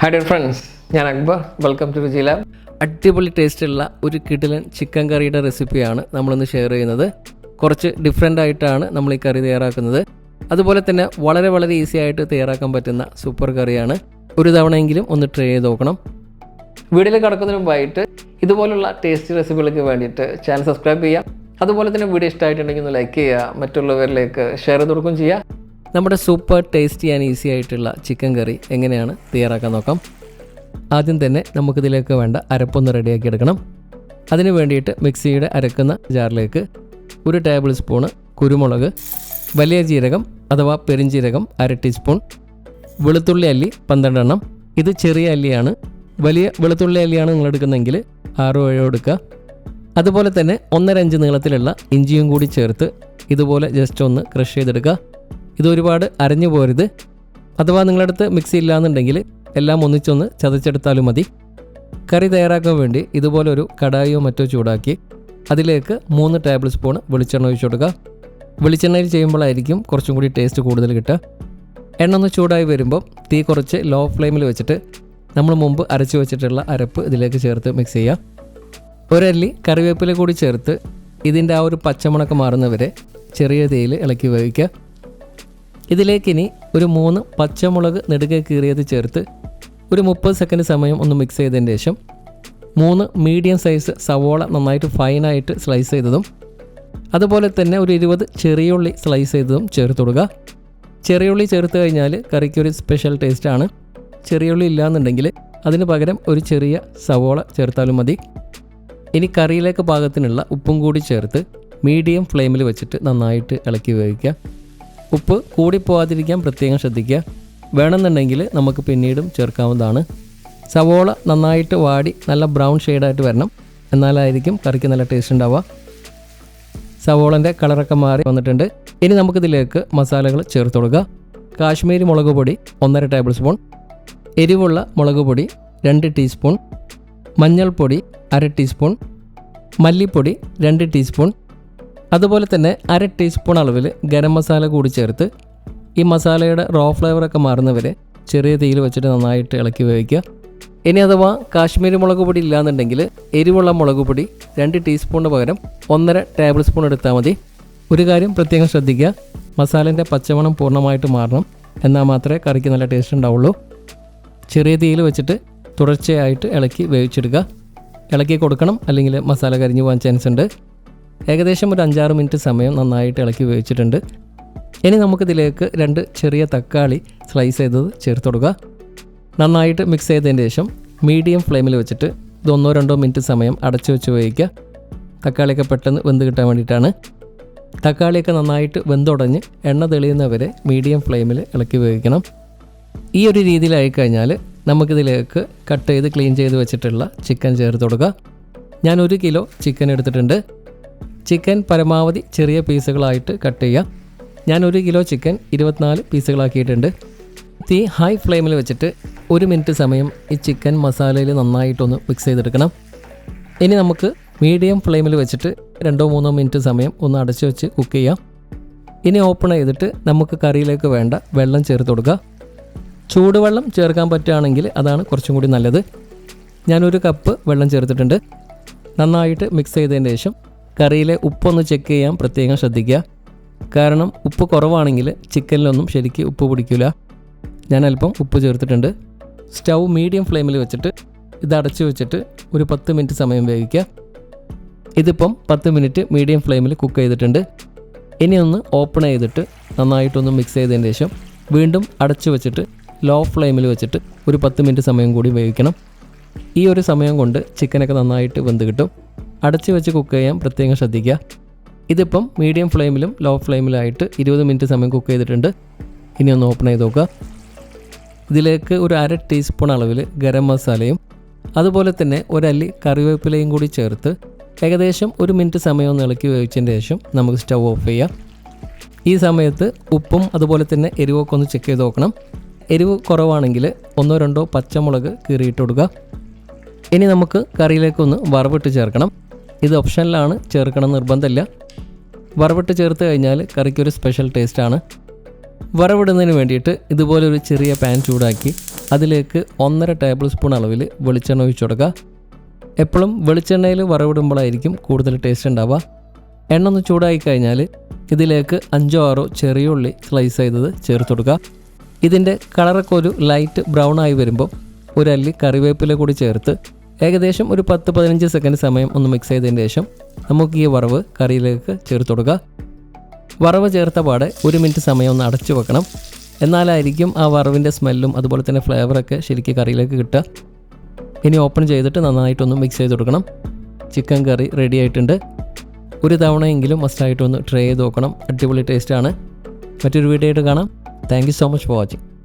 Hi dear friends ഞാൻ Akbar. Welcome to Ruchi lab അടിപൊളി ടേസ്റ്റുള്ള ഒരു കിടിലൻ ചിക്കൻ കറിയുടെ റെസിപ്പിയാണ് നമ്മളിന്ന് ഷെയർ ചെയ്യുന്നത്. കുറച്ച് ഡിഫറെന്റ് ആയിട്ടാണ് നമ്മൾ ഈ കറി തയ്യാറാക്കുന്നത്. അതുപോലെ തന്നെ വളരെ വളരെ ഈസി ആയിട്ട് തയ്യാറാക്കാൻ പറ്റുന്ന സൂപ്പർ കറിയാണ് ഒരു തവണയെങ്കിലും ഒന്ന് ട്രൈ ചെയ്ത് നോക്കണം. വീഡിയോയിൽ കിടക്കുന്നതിന് മുമ്പായിട്ട് ഇതുപോലുള്ള ടേസ്റ്റി റെസിപ്പികൾക്ക് വേണ്ടിയിട്ട് ചാനൽ സബ്സ്ക്രൈബ് ചെയ്യുക. അതുപോലെ തന്നെ വീഡിയോ ഇഷ്ടമായിട്ടുണ്ടെങ്കിൽ ഒന്ന് ലൈക്ക് ചെയ്യുക. മറ്റുള്ളവരിലേക്ക് ഷെയർ ചെയ്ത് കൊടുക്കുകയും ചെയ്യുക. നമ്മുടെ സൂപ്പർ ടേസ്റ്റി ആൻഡ് ഈസി ആയിട്ടുള്ള ചിക്കൻ കറി എങ്ങനെയാണ് തയ്യാറാക്കാൻ നോക്കാം. ആദ്യം തന്നെ നമുക്കിതിലേക്ക് വേണ്ട അരപ്പൊന്ന് റെഡിയാക്കി എടുക്കണം. അതിന് വേണ്ടിയിട്ട് മിക്സിയുടെ അരക്കുന്ന ജാറിലേക്ക് ഒരു ടേബിൾ സ്പൂണ് കുരുമുളക് വലിയ ജീരകം അഥവാ പെരിഞ്ജീരകം അര ടീസ്പൂൺ വെളുത്തുള്ളി അല്ലി പന്ത്രണ്ടെണ്ണം. ഇത് ചെറിയ അല്ലിയാണ്. വലിയ വെളുത്തുള്ളി അല്ലിയാണ് നിങ്ങൾ എടുക്കുന്നതെങ്കിൽ ആറോ ഏഴോ എടുക്കുക. അതുപോലെ തന്നെ ഒന്നര അഞ്ച് നീളത്തിലുള്ള ഇഞ്ചിയും കൂടി ചേർത്ത് ഇതുപോലെ ജസ്റ്റ് ഒന്ന് ക്രഷ് ചെയ്തെടുക്കുക. ഇത് ഒരുപാട് അരഞ്ഞു പോരുത്. അഥവാ നിങ്ങളടുത്ത് മിക്സി ഇല്ലാന്നുണ്ടെങ്കിൽ എല്ലാം ഒന്നിച്ചൊന്ന് ചതച്ചെടുത്താലും മതി. കറി തയ്യാറാക്കാൻ വേണ്ടി ഇതുപോലെ ഒരു കടായിയോ മറ്റോ ചൂടാക്കി അതിലേക്ക് മൂന്ന് ടേബിൾ സ്പൂൺ വെളിച്ചെണ്ണ ഒഴിച്ചു കൊടുക്കുക. വെളിച്ചെണ്ണയിൽ ചെയ്യുമ്പോഴായിരിക്കും കുറച്ചും കൂടി ടേസ്റ്റ് കൂടുതൽ കിട്ടുക. എണ്ണ ഒന്ന് ചൂടായി വരുമ്പോൾ തീ കുറച്ച് ലോ ഫ്ലെയിമിൽ വെച്ചിട്ട് നമ്മൾ മുമ്പ് അരച്ചു വെച്ചിട്ടുള്ള അരപ്പ് ഇതിലേക്ക് ചേർത്ത് മിക്സ് ചെയ്യുക. ഒരല്ലി കറിവേപ്പില കൂടി ചേർത്ത് ഇതിന്റെ ആ ഒരു പച്ചമുണക്ക് മാറുന്നവരെ ചെറിയ തീയിൽ ഇളക്കി വേവിക്കുക. ഇതിലേക്കിനി ഒരു മൂന്ന് പച്ചമുളക് നെടുകെ കീറിയത് ചേർത്ത് ഒരു മുപ്പത് സെക്കൻഡ് സമയം ഒന്ന് മിക്സ് ചെയ്തതിന് ശേഷം മൂന്ന് മീഡിയം സൈസ് സവോള നന്നായിട്ട് ഫൈനായിട്ട് സ്ലൈസ് ചെയ്തതും അതുപോലെ തന്നെ ഒരു ഇരുപത് ചെറിയുള്ളി സ്ലൈസ് ചെയ്തതും ചേർത്ത് കൊടുക്കുക. ചെറിയുള്ളി ചേർത്ത് കഴിഞ്ഞാൽ കറിക്ക് ഒരു സ്പെഷ്യൽ ടേസ്റ്റാണ് ചെറിയുള്ളി ഇല്ലാന്നുണ്ടെങ്കിൽ അതിന് പകരം ഒരു ചെറിയ സവോള ചേർത്താലും മതി. ഇനി കറിയിലേക്ക് പാകത്തിനുള്ള ഉപ്പും കൂടി ചേർത്ത് മീഡിയം ഫ്ലെയിമിൽ വെച്ചിട്ട് നന്നായിട്ട് ഇളക്കി വേവിക്കുക. ഉപ്പ് കൂടിപ്പോകാതിരിക്കാൻ പ്രത്യേകം ശ്രദ്ധിക്കുക. വേണമെന്നുണ്ടെങ്കിൽ നമുക്ക് പിന്നീടും ചേർക്കാവുന്നതാണ്. സവോള നന്നായിട്ട് വാടി നല്ല ബ്രൗൺ ഷെയ്ഡായിട്ട് വരണം. എന്നാലായിരിക്കും കറിക്ക് നല്ല ടേസ്റ്റ് ഉണ്ടാവുക. സവോളന്റെ കളറൊക്കെ മാറി വന്നിട്ടുണ്ട്. ഇനി നമുക്കിതിലേക്ക് മസാലകൾ ചേർത്ത് കൊടുക്കുക. കാശ്മീരി മുളക് പൊടി ഒന്നര ടേബിൾ സ്പൂൺ. എരിവുള്ള മുളക് പൊടി രണ്ട് ടീസ്പൂൺ. മഞ്ഞൾപ്പൊടി അര ടീസ്പൂൺ. മല്ലിപ്പൊടി രണ്ട് ടീസ്പൂൺ. അതുപോലെ തന്നെ അര ടീസ്പൂൺ അളവിൽ ഗരം മസാല കൂടി ചേർത്ത് ഈ മസാലയുടെ റോ ഫ്ലേവറൊക്കെ മാറുന്നവരെ ചെറിയ തീയിൽ വെച്ചിട്ട് നന്നായിട്ട് ഇളക്കി വേവിക്കുക. ഇനി അഥവാ കാശ്മീരി മുളക് പൊടി ഇല്ലാന്നുണ്ടെങ്കിൽ എരിവുള്ള മുളക് പൊടി രണ്ട് ടീസ്പൂണിന് പകരം ഒന്നര ടേബിൾ സ്പൂൺ എടുത്താൽ മതി. ഒരു കാര്യം പ്രത്യേകം ശ്രദ്ധിക്കുക മസാലേന്റെ പച്ചമണം പൂർണമായിട്ട് മാറണം എന്നാൽ മാത്രമേ കറിക്ക് നല്ല ടേസ്റ്റ് ഉണ്ടാവുള്ളൂ. ചെറിയ തീയിൽ വെച്ചിട്ട് തുടർച്ചയായിട്ട് ഇളക്കി വേവിച്ചെടുക്കുക. ഇളക്കി കൊടുക്കണം അല്ലെങ്കിൽ മസാല കരിഞ്ഞു പോകാൻ ചാൻസ് ഉണ്ട്. ഏകദേശം ഒരു അഞ്ചാറ് മിനിറ്റ് സമയം നന്നായിട്ട് ഇളക്കി വെച്ചിട്ടുണ്ട് ഇനി നമുക്കിതിലേക്ക് രണ്ട് ചെറിയ തക്കാളി സ്ലൈസ് ചെയ്തത് ചേർത്ത് കൊടുക്കുക. നന്നായിട്ട് മിക്സ് ചെയ്തതിന് ശേഷം മീഡിയം ഫ്ലെയിമിൽ വെച്ചിട്ട് ഇത് ഒന്നോ രണ്ടോ മിനിറ്റ് സമയം അടച്ചു വെച്ച് ഉപയോഗിക്കുക. തക്കാളിയൊക്കെ പെട്ടെന്ന് വെന്ത് കിട്ടാൻ വേണ്ടിയിട്ടാണ്. തക്കാളിയൊക്കെ നന്നായിട്ട് വെന്തുടഞ്ഞ് എണ്ണ തെളിയുന്നവരെ മീഡിയം ഫ്ലെയിമിൽ ഇളക്കി ഉപയോഗിക്കണം. ഈ ഒരു രീതിയിലായി കഴിഞ്ഞാൽ നമുക്കിതിലേക്ക് കട്ട് ചെയ്ത് ക്ലീൻ ചെയ്ത് വെച്ചിട്ടുള്ള ചിക്കൻ ചേർത്ത് കൊടുക്കുക. ഞാൻ ഒരു കിലോ ചിക്കൻ എടുത്തിട്ടുണ്ട്. ചിക്കൻ പരമാവധി ചെറിയ പീസുകളായിട്ട് കട്ട് ചെയ്യുക. ഞാൻ ഒരു കിലോ ചിക്കൻ ഇരുപത്തിനാല് പീസുകളാക്കിയിട്ടുണ്ട്. തീ ഹൈ ഫ്ലെയിമിൽ വെച്ചിട്ട് ഒരു മിനിറ്റ് സമയം ഈ ചിക്കൻ മസാലയിൽ നന്നായിട്ടൊന്ന് മിക്സ് ചെയ്തെടുക്കണം. ഇനി നമുക്ക് മീഡിയം ഫ്ലെയിമിൽ വെച്ചിട്ട് രണ്ടോ മൂന്നോ മിനിറ്റ് സമയം ഒന്ന് അടച്ചു വെച്ച് കുക്ക് ചെയ്യാം. ഇനി ഓപ്പൺ ചെയ്തിട്ട് നമുക്ക് കറിയിലേക്ക് വേണ്ട വെള്ളം ചേർത്ത് കൊടുക്കുക. ചൂടുവെള്ളം ചേർക്കാൻ പറ്റുകയാണെങ്കിൽ അതാണ് കുറച്ചും കൂടി നല്ലത്. ഞാനൊരു കപ്പ് വെള്ളം ചേർത്തിട്ടുണ്ട്. നന്നായിട്ട് മിക്സ് ചെയ്തതിന് ശേഷം കറിയിലെ ഉപ്പൊന്ന് ചെക്ക് ചെയ്യാൻ പ്രത്യേകം ശ്രദ്ധിക്കുക. കാരണം ഉപ്പ് കുറവാണെങ്കിൽ ചിക്കനിലൊന്നും ശരിക്ക് ഉപ്പ് പിടിക്കില്ല ഞാൻ അല്പം ഉപ്പ് ചേർത്തിട്ടുണ്ട്. സ്റ്റൗ മീഡിയം ഫ്ലെയിമിൽ വെച്ചിട്ട് ഇത് അടച്ചു വെച്ചിട്ട് ഒരു പത്ത് മിനിറ്റ് സമയം വേവിക്കുക. ഇതിപ്പം പത്ത് മിനിറ്റ് മീഡിയം ഫ്ലെയിമിൽ കുക്ക് ചെയ്തിട്ടുണ്ട്. ഇനി ഒന്ന് ഓപ്പൺ ചെയ്തിട്ട് നന്നായിട്ടൊന്ന് മിക്സ് ചെയ്തതിന് ശേഷം വീണ്ടും അടച്ചു വെച്ചിട്ട് ലോ ഫ്ലെയിമിൽ വെച്ചിട്ട് ഒരു പത്ത് മിനിറ്റ് സമയം കൂടി വേവിക്കണം. ഈ ഒരു സമയം കൊണ്ട് ചിക്കനൊക്കെ നന്നായിട്ട് വെന്ത് കിട്ടും. അടച്ചു വെച്ച് കുക്ക് ചെയ്യാൻ പ്രത്യേകം ശ്രദ്ധിക്കുക. ഇതിപ്പം മീഡിയം ഫ്ലെയിമിലും ലോ ഫ്ലെയിമിലായിട്ട് ഇരുപത് മിനിറ്റ് സമയം കുക്ക് ചെയ്തിട്ടുണ്ട്. ഇനി ഒന്ന് ഓപ്പൺ ചെയ്ത് നോക്കുക. ഇതിലേക്ക് ഒരു അര ടീസ്പൂൺ അളവിൽ ഗരം മസാലയും അതുപോലെ തന്നെ ഒരല്ലി കറിവേപ്പിലയും കൂടി ചേർത്ത് ഏകദേശം ഒരു മിനിറ്റ് സമയം ഒന്ന് ഇളക്കി വേവിച്ചതിന് ശേഷം നമുക്ക് സ്റ്റൗ ഓഫ് ചെയ്യാം. ഈ സമയത്ത് ഉപ്പും അതുപോലെ തന്നെ എരിവൊക്കെ ഒന്ന് ചെക്ക് ചെയ്ത് നോക്കണം. എരിവ് കുറവാണെങ്കിൽ ഒന്നോ രണ്ടോ പച്ചമുളക് കീറിയിട്ട് കൊടുക്കുക ഇനി നമുക്ക് കറിയിലേക്കൊന്ന് വറവിട്ട് ചേർക്കണം. ഇത് ഓപ്ഷനിലാണ് ചേർക്കണം നിർബന്ധമില്ല. വറവിട്ട് ചേർത്ത് കഴിഞ്ഞാൽ കറിക്കൊരു സ്പെഷ്യൽ ടേസ്റ്റാണ് വറവിടുന്നതിന് വേണ്ടിയിട്ട് ഇതുപോലൊരു ചെറിയ പാൻ ചൂടാക്കി അതിലേക്ക് ഒന്നര ടേബിൾ സ്പൂൺ അളവിൽ വെളിച്ചെണ്ണ ഒഴിച്ചു കൊടുക്കുക. എപ്പോഴും വെളിച്ചെണ്ണയിൽ വറവിടുമ്പോഴായിരിക്കും കൂടുതൽ ടേസ്റ്റ് ഉണ്ടാവുക. എണ്ണ ഒന്ന് ചൂടായി കഴിഞ്ഞാൽ ഇതിലേക്ക് അഞ്ചോ ആറോ ചെറിയ ഉള്ളി സ്ലൈസ് ചെയ്തത് ചേർത്ത് കൊടുക്കുക. ഇതിന്റെ കളറൊക്കെ ഒരു ലൈറ്റ് ബ്രൗൺ ആയി വരുമ്പോൾ ഒരു അല്ലി കറിവേപ്പില കൂടി ചേർത്ത് ഏകദേശം ഒരു പത്ത് പതിനഞ്ച് സെക്കൻഡ് സമയം ഒന്ന് മിക്സ് ചെയ്തതിന് ശേഷം നമുക്ക് ഈ വറവ് കറിയിലേക്ക് ചേർത്ത് കൊടുക്കുക വറവ് ചേർത്ത പാടെ ഒരു മിനിറ്റ് സമയം ഒന്ന് അടച്ചു വെക്കണം. എന്നാലായിരിക്കും ആ വറവിന്റെ സ്മെല്ലും അതുപോലെ തന്നെ ഫ്ലേവറൊക്കെ ശരിക്കും കറിയിലേക്ക് കിട്ടുക. ഇനി ഓപ്പൺ ചെയ്തിട്ട് നന്നായിട്ടൊന്ന് മിക്സ് ചെയ്ത് കൊടുക്കണം. ചിക്കൻ കറി റെഡി ആയിട്ടുണ്ട്. ഒരു തവണയെങ്കിലും മസ്റ്റായിട്ടൊന്ന് ട്രൈ ചെയ്ത് നോക്കണം. അടിപൊളി ടേസ്റ്റാണ് മറ്റൊരു വീഡിയോ ആയിട്ട് കാണാം. Thank so much for watching